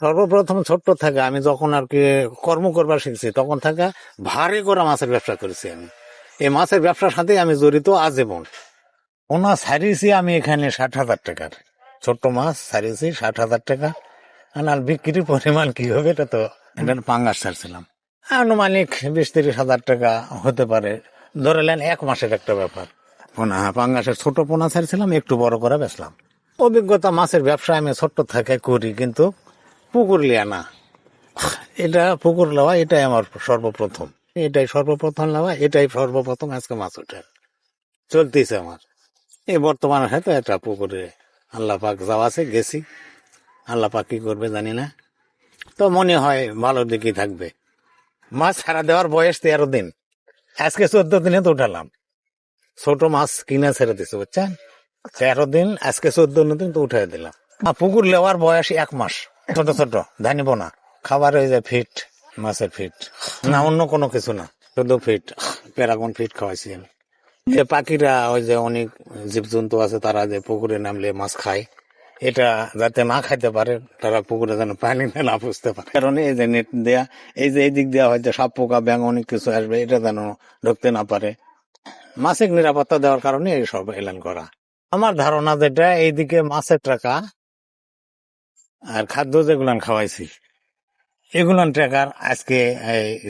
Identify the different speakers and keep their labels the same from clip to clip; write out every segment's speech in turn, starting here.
Speaker 1: সর্বপ্রথম ছোট্ট থেকে, আমি যখন আর কি কর্ম করবার শিখছি, তখন থেকে ভারী করে মাছের ব্যবসা করেছি আমি। এই মাছের ব্যবসার সাথে আমি জড়িত আজীবন। ওনা সারিয়েছি আমি এখানে ষাট হাজার টাকার। ছোট্ট মাছ সারিয়েছি ষাট হাজার টাকা। আর বিক্রির পরিমাণ কি হবে, এটা তো এটা পাঙ্গাস ছাড়ছিলাম। আনুমানিক বিশ তিরিশ হাজার টাকা হতে পারে। ধরে নেন এক মাসের একটা ব্যাপার। পোনা, পাঙ্গাসের ছোট পোনা ছাড়ছিলাম, একটু বড় করে বেচলাম। অভিজ্ঞতা মাছের ব্যবসা আমি ছোট্ট থেকে করি, কিন্তু পুকুর লিয়া না। এটা পুকুর নেওয়া এটাই আমার সর্বপ্রথম। এটাই সর্বপ্রথম নেওয়া এটাই সর্বপ্রথম আজকে মাছ ওঠে। চলতেছে আমার। এই বর্তমানে হয়তো একটা পুকুরে আল্লাহ পাক যাওয়া আছে, গেছি। আল্লাহ পাক কি করবে জানি না। তো মনে হয় ভালো দিকেই থাকবে। মাছ ছাড়া দেওয়ার বয়স তেরো দিন। আজকে চোদ্দ দিনে তো উঠালাম। ছোট মাছ কিনে ছেড়ে দিছে, বুঝছেন? তেরো দিন, আজকে চোদ্দ দিন তো উঠাই দিলাম। পুকুর লেওয়ার বয়স এক মাস। ছোট ছোট, জানিব না। খাবার ওই যে ফিট, মাছের ফিট। না, অন্য কোনো কিছু না। শুধু ফিট, প্যারাগন ফিট খাওয়াইছি আমি। যে পাখিরা, ওই যে অনেক জীবজন্তু আছে, তারা যে পুকুরে নামলে মাছ খায়, এটা যাতে না খাইতে পারে, তারা পুকুরে যেন পানি না পুষতে পারে। কারণ এই যে নেট দেয়া, এই যে এই দিক দেওয়া হয়তো সাপ, পোকা ব্যাং অনেক কিছু আসবে, এটা যেন ঢুকতে না পারে। মাছের নিরাপত্তা দেওয়ার কারণে এইসব এলান করা। আমার ধারণা যেটা, এইদিকে মাছের টাকা আর খাদ্য যেগুলান খাওয়াইছি, এগুলান টাকার আজকে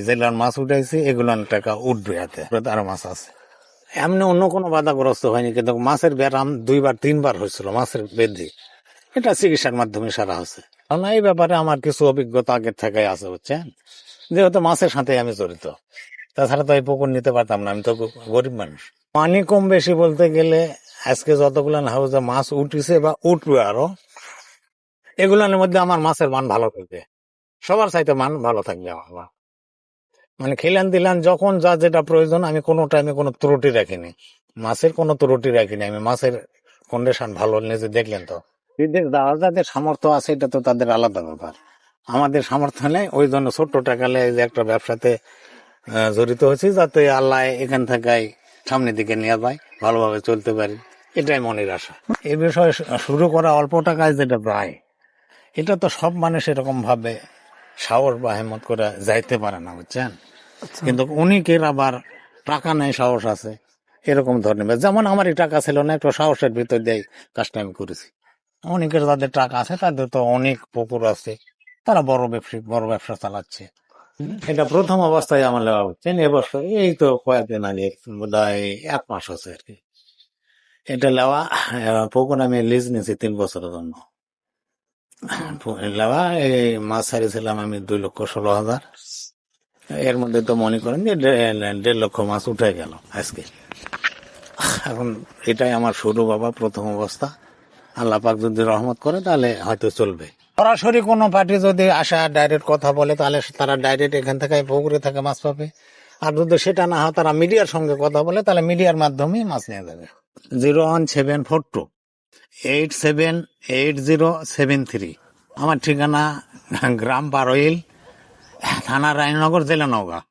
Speaker 1: যেগুলান মাছ উঠাইছি, এগুলান টাকা উঠবে হাতে আরও মাছ আছে। এমনি অন্য কোনো বাধাগ্রস্ত হয়নি, কিন্তু মাছের ব্যারাম দুইবার, তিনবার হয়েছিল মাছের বৃদ্ধি। এটা চিকিৎসার মাধ্যমে সারা হচ্ছে কারণ এই ব্যাপারে আমার কিছু অভিজ্ঞতা আগের থেকে আছে, বুঝছেন? যেহেতু মাছের সাথে আমি জড়িত, তাছাড়া তো এই পুকুর নিতে পারতাম না, আমি তো গরিব মানুষ। পানি কম বেশি বলতে গেলে আজকে যতগুলান হাউসে মাছ উঠিছে বা উঠবে আরও এগুলার মধ্যে আমার মাছের মান ভালো থাকবে। সবার চাইতে মান ভালো থাকবে আমার মানে। খেলান দিলান যখন যা যেটা প্রয়োজন, আমি কোনো টাইমে কোনো ত্রুটি রাখিনি। মাছের কোনো ত্রুটি রাখিনি। আমি মাছের কন্ডিশন ভালো নিজে দেখলেন তো। যাদের সামর্থ্য আছে, এটা তো তাদের আলাদা ব্যাপার। আমাদের সামর্থ্য নেই, ওই জন্য ছোট্ট টাকা লেগে যে একটা ব্যবসাতে জড়িত হয়েছি, যাতে আল্লাহ এখান থেকে সামনের দিকে নিয়ে যায়, ভালোভাবে চলতে পারি। এটাই মনের আশা। এ বিষয়ে শুরু করা অল্প টাকায় যেটা প্রায় এটা তো সব মানুষ এরকম ভাবে সাহস বা হেমত করে যাইতে পারে না বুঝছেন? কিন্তু অনেকের আবার টাকা নেই সাহস আছে এরকম ধরনের। যেমন আমারই টাকা ছিল না একটু সাহসের ভিতর দিয়ে কাজটা আমি করেছি। অনেকের যাদের টাকা আছে তাদের তো অনেক পুকুর আছে তারা বড় ব্যবসা বড় ব্যবসা চালাচ্ছে। এটা প্রথম অবস্থায় আমার লেওয়া হচ্ছে। এবছর এই তো কয়েকদিন আগে বোধ এক মাস হচ্ছে আর কি। এটা লেওয়া পুকুর আমি লিজ নিয়েছি তিন বছরের জন্য। এই মাছ ছাড়িয়েছিলাম আমি দুই লক্ষ ষোলো হাজার এর মধ্যে তো মনে করেন যে দেড় লক্ষ মাছ উঠে গেল আজকে এখন এটাই আমার শুরু বাবা প্রথম অবস্থা আল্লাহ পাক যদি রহমত করে তাহলে হয়তো চলবে সরাসরি কোনো পার্টি যদি আসা ডাইরেক্ট কথা বলে তাহলে তারা ডাইরেক্ট এখান থেকে পুকুরে থেকে মাছ পাবে। আর যদি সেটা না হয় তারা মিডিয়ার সঙ্গে কথা বলে তাহলে মিডিয়ার মাধ্যমে মাছ নিয়ে যাবে। Zero one seven four two eight seven eight zero seven three আমার ঠিকানা গ্রাম পারোইল থানা রায়নগর জেলা নওগাঁ।